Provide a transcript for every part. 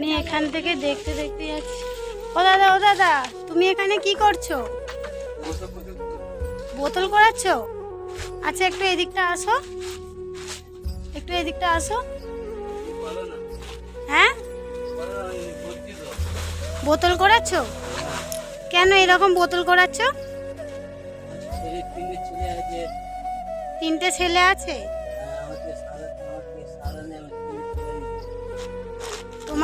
আপনি এখান থেকে দেখতে দেখতে যাচ্ছি। ও দাদা ও দাদা, তুমি এখানে কি করছ? বোতল করাচ্ছ আচ্ছা একটু এদিকটা আসো। একটু এদিকটা আসো। হ্যাঁ? বোতল করাচ্ছ কেন এরকম বোতল করাচ্ছ তিনটে ছেলে আছে।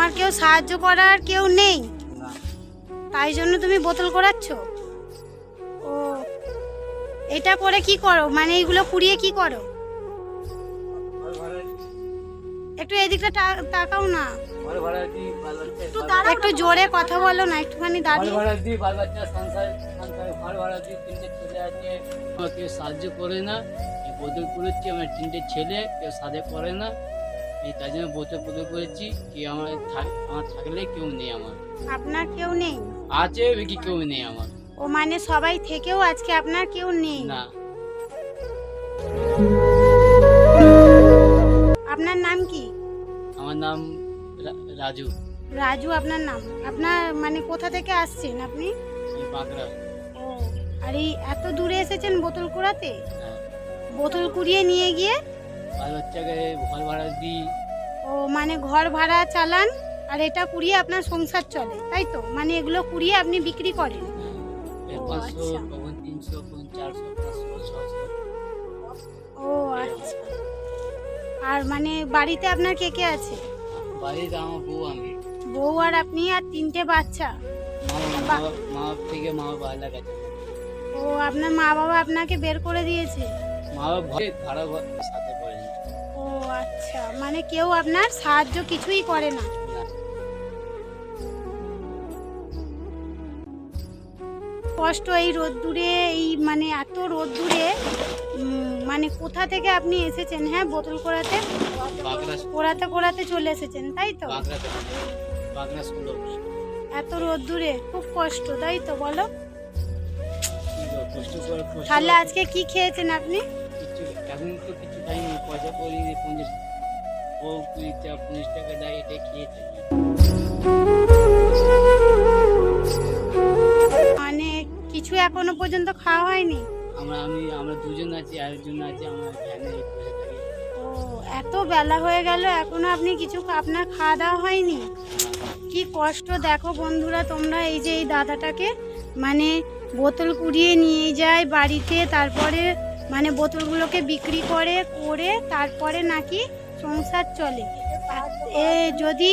তোমার কেউ সাহায্য করার কেউ নেই। তাই জন্য তুমি বোতল করাচ্ছ? ও এটা করে কি করো? মানে এইগুলো কুড়িয়ে কি করো? একটু এদিকটা তাকাও না। একটু জোরে কথা বলো না একটুখানি দাঁড়িয়ে। কেউ সাহায্য করে না এই বোতল করেছি আমার তিনটে ছেলে কেউ সাথে করে না। তার জন্য বোতল বোতল করেছি কি আমার আমার থাকলে কেউ নেই আমার। আপনার কেউ নেই? আছে কি কেউ নেই আমার? ও মানে সবাই থেকেও আজকে আপনার কেউ নেই? না। আপনার নাম কি? আমার নাম রাজু। রাজু আপনার নাম? আপনার মানে কোথা থেকে আসছেন আপনি? বাঁকড়া। ও আর এই এত দূরে এসেছেন বোতল কুড়াতে হ্যাঁ। বোতল কুড়িয়ে নিয়ে গিয়ে বাল বাচ্চাকে ঘর ভাড়া দিই ও মানে ঘর ভাড়া চালান আর এটা কুড়িয়ে আপনার সংসার চলে তাই তো? মানে এগুলো কুড়িয়ে আপনি বিক্রি করেন। ও, পাঁচশো আচ্ছা। কখন তিনশো কখন চারশো পাঁচশো ছশো। ও আচ্ছা। আর মানে বাড়িতে আপনার কে কে আছে? বাড়িতে আমার বউ আমি। বউ আর আপনি আর তিনটে বাচ্চা? মা থেকে মা বাবা গেছে। ও আপনার মা বাবা আপনাকে বের করে দিয়েছে? মা বাবা ভাড়া সাথে আচ্ছা মানে কেউ আপনার সাহায্য কিছুই করে না। কষ্ট এই রোদ্দুরে এই মানে এত রোদ্দুরে মানে কোথা থেকে আপনি এসেছেন হ্যাঁ বোতল করাতে বাগড়া কোরাতে কোরাতে চলে এসেছেন তাই তো? এত রোদ্দুরে খুব কষ্ট তাই তো বলো? তাহলে আজকে কি খেয়েছেন আপনি? এখন তো কিছু খাইনি পয়সা করিনি পঞ্চাশ ও কুড়ি টাকা পঁচিশ টাকা দেয় এটা খেয়েছে মানে কিছু এখনও পর্যন্ত খাওয়া হয়নি? আমরা আমি আমরা দুজন আছি আরেকজন আছে আমার থাকি। ও এত বেলা হয়ে গেল এখনও আপনি কিছু আপনার খাওয়া দাওয়া হয়নি? কি কষ্ট দেখো বন্ধুরা তোমরা এই যে এই দাদাটাকে মানে বোতল কুড়িয়ে নিয়ে যায় বাড়িতে তারপরে মানে বোতলগুলোকে বিক্রি করে করে তারপরে নাকি সংসার চলে। এ যদি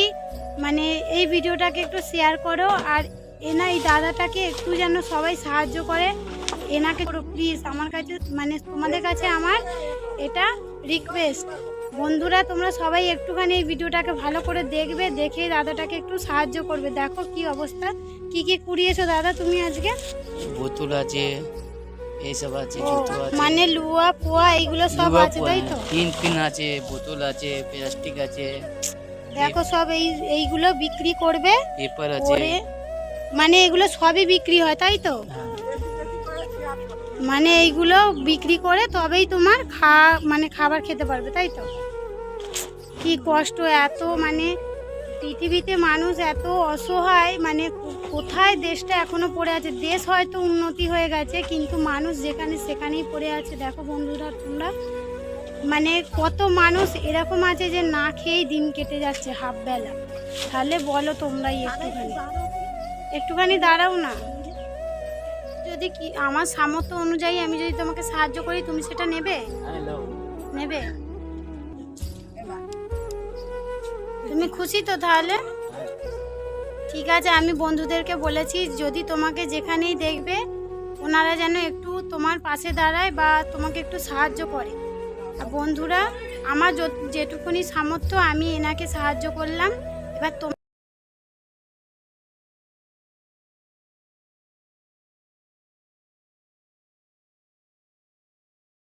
মানে এই ভিডিওটাকে একটু শেয়ার করো, আর এনা এই দাদাটাকে একটু যেন সবাই সাহায্য করে। এনাকে প্লিজ আমার কাছে মানে তোমাদের কাছে আমার এটা রিকোয়েস্ট বন্ধুরা, তোমরা সবাই একটুখানি এই ভিডিওটাকে ভালো করে দেখবে, দেখে দাদাটাকে একটু সাহায্য করবে। দেখো কি অবস্থা, কি কি কুড়িয়েছো দাদা তুমি আজকে? বোতল আছে এইসব আছে জুতো আছে। মানে লুয়া পোয়া এইগুলো সব আছে তাই তো? পিন পিন আছে বোতল আছে প্লাস্টিক আছে। দেখো সব এই এইগুলো বিক্রি করবে পেপার আছে। মানে এগুলো সবই বিক্রি হয় তাই তো? হ্যাঁ। মানে এইগুলো বিক্রি করে তবেই তোমার খা মানে খাবার খেতে পারবে তাই তো? কি কষ্ট এত মানে পৃথিবীতে মানুষ এত অসহায় মানে কোথায় দেশটা এখনও পড়ে আছে? দেশ হয়তো উন্নতি হয়ে গেছে কিন্তু মানুষ যেখানে সেখানেই পড়ে আছে। দেখো বন্ধুরা তোমরা মানে কত মানুষ এরকম আছে যে না খেয়েই দিন কেটে যাচ্ছে হাফ বেলা তাহলে বলো তোমরাই একটুখানি। একটুখানি দাঁড়াও না। যদি কি আমার সামর্থ্য অনুযায়ী আমি যদি তোমাকে সাহায্য করি তুমি সেটা নেবে? নেবে? তুমি খুশি তো তাহলে? ঠিক আছে, আমি বন্ধুদেরকে বলেছি, যদি তোমাকে যেখানেই দেখবে, ওনারা যেন একটু তোমার পাশে দাঁড়ায় বা তোমাকে একটু সাহায্য করে। আর বন্ধুরা, আমার যেটুকুনি সামর্থ্য, আমি এনাকে সাহায্য করলাম। এবার